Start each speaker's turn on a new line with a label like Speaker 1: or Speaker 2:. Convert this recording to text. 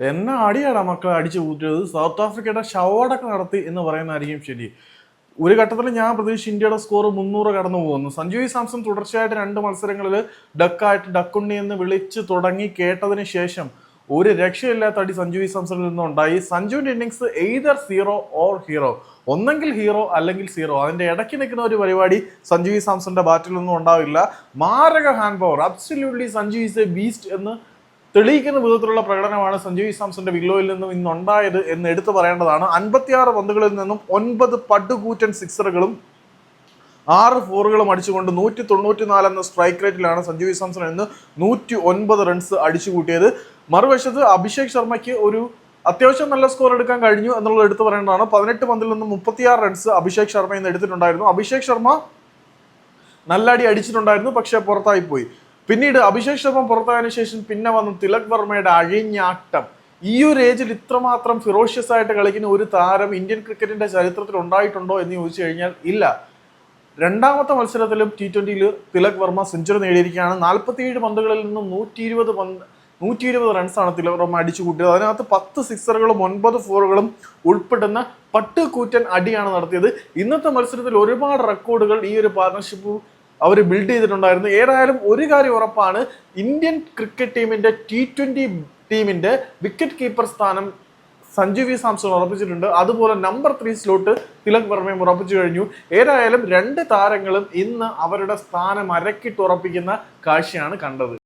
Speaker 1: എന്നെ അടിയാടാ മക്കളെ അടിച്ചു കൂട്ടിയത്? സൗത്ത് ആഫ്രിക്കയുടെ ഷവോടൊക്കെ നടത്തി എന്ന് പറയുന്നതായിരിക്കും ശരി. ഒരു ഘട്ടത്തിൽ ഞാൻ പ്രതീക്ഷിച്ച് ഇന്ത്യയുടെ സ്കോർ മുന്നൂറ് കടന്നു പോകുന്നു. സഞ്ജു സാംസൺ തുടർച്ചയായിട്ട് രണ്ട് മത്സരങ്ങളിൽ ഡക്കായിട്ട് ഡക്കുണ്ണി എന്ന് വിളിച്ച് തുടങ്ങി കേട്ടതിന് ശേഷം ഒരു രക്ഷയില്ലാത്ത അടി സഞ്ജു സാംസണിൽ നിന്നും ഉണ്ടായി സഞ്ജുവിന്റെ innings either zero or hero ഒന്നെങ്കിൽ ഹീറോ അല്ലെങ്കിൽ സീറോ അതിന്റെ ഇടയ്ക്ക് നിൽക്കുന്ന ഒരു പരിപാടി സഞ്ജു സാംസന്റെ ബാറ്റിൽ നിന്നും ഉണ്ടാവില്ല. മാരക hand power absolutely Sanju is a beast എന്ന് തെളിയിക്കുന്ന വിധത്തിലുള്ള പ്രകടനമാണ് സഞ്ജു സാംസന്റെ വില്ലോയിൽ നിന്നും ഇന്നുണ്ടായത് എന്ന് എടുത്തു പറയേണ്ടതാണ്. അൻപത്തിയാറ് പന്തുകളിൽ നിന്നും ഒൻപത് പടുകൂറ്റൻ സിക്സറുകളും ആറ് ഫോറുകളും അടിച്ചുകൊണ്ട് നൂറ്റി തൊണ്ണൂറ്റി നാല് എന്ന സ്ട്രൈക്ക് റേറ്റിലാണ് സഞ്ജു സാംസൺ ഇന്ന് നൂറ്റി ഒൻപത് റൺസ് അടിച്ചു കൂട്ടിയത് മറുവശത്ത് അഭിഷേക് ശർമ്മയ്ക്ക് ഒരു അത്യാവശ്യം നല്ല സ്കോർ എടുക്കാൻ കഴിഞ്ഞു എന്നുള്ളത് എടുത്തു പറയേണ്ടതാണ്. പതിനെട്ട് പന്തിൽ നിന്ന് മുപ്പത്തിയാറ് റൺസ് അഭിഷേക് ശർമ്മ ഇന്ന് എടുത്തിട്ടുണ്ടായിരുന്നു. അഭിഷേക് ശർമ്മ നല്ല അടി അടിച്ചിട്ടുണ്ടായിരുന്നു പക്ഷേ പുറത്തായി പോയി പിന്നീട് അഭിഷേക് ശർമ്മ പുറത്തായതിനു ശേഷം പിന്നെ വന്ന തിലക് വർമ്മയുടെ അഴിഞ്ഞാട്ടം. ഈ ഒരു ഏജിൽ ഇത്രമാത്രം ഫിറോഷ്യസ് ആയിട്ട് കളിക്കുന്ന ഒരു താരം ഇന്ത്യൻ ക്രിക്കറ്റിന്റെ ചരിത്രത്തിൽ ഉണ്ടായിട്ടുണ്ടോ എന്ന് ചോദിച്ചു കഴിഞ്ഞാൽ ഇല്ല. രണ്ടാമത്തെ മത്സരത്തിലും ടി ട്വന്റിയിൽ തിലക് വർമ്മ സെഞ്ചുറി നേടിയിരിക്കുകയാണ്. നാൽപ്പത്തിയേഴ് പന്തുകളിൽ നിന്നും നൂറ്റി ഇരുപത് പന്ത് നൂറ്റി ഇരുപത് റൺസാണ് തിലക് വർമ്മ അടിച്ചു കൂട്ടിയത്. അതിനകത്ത് പത്ത് സിക്സറുകളും ഒൻപത് ഫോറുകളും ഉൾപ്പെടുന്ന പട്ട് കൂറ്റൻ അടിയാണ് നടത്തിയത്. ഇന്നത്തെ മത്സരത്തിൽ ഒരുപാട് റെക്കോർഡുകൾ ഈ ഒരു പാർട്ണർഷിപ്പ് അവർ ബിൽഡ് ചെയ്തിട്ടുണ്ടായിരുന്നു. ഏതായാലും ഒരു കാര്യം ഉറപ്പാണ് ഇന്ത്യൻ ക്രിക്കറ്റ് ടീമിന്റെ ടി ട്വന്റി ടീമിന്റെ വിക്കറ്റ് കീപ്പർ സ്ഥാനം സഞ്ജു വി സാംസൺ ഉറപ്പിച്ചിട്ടുണ്ട്. അതുപോലെ നമ്പർ ത്രീ സ്ലോട്ട് തിലക് വർമ്മയും ഉറപ്പിച്ചു കഴിഞ്ഞു. ഏതായാലും രണ്ട് താരങ്ങളും ഇന്ന് അവരുടെ സ്ഥാനം അരക്കിട്ട് ഉറപ്പിക്കുന്ന കാഴ്ചയാണ് കണ്ടത്.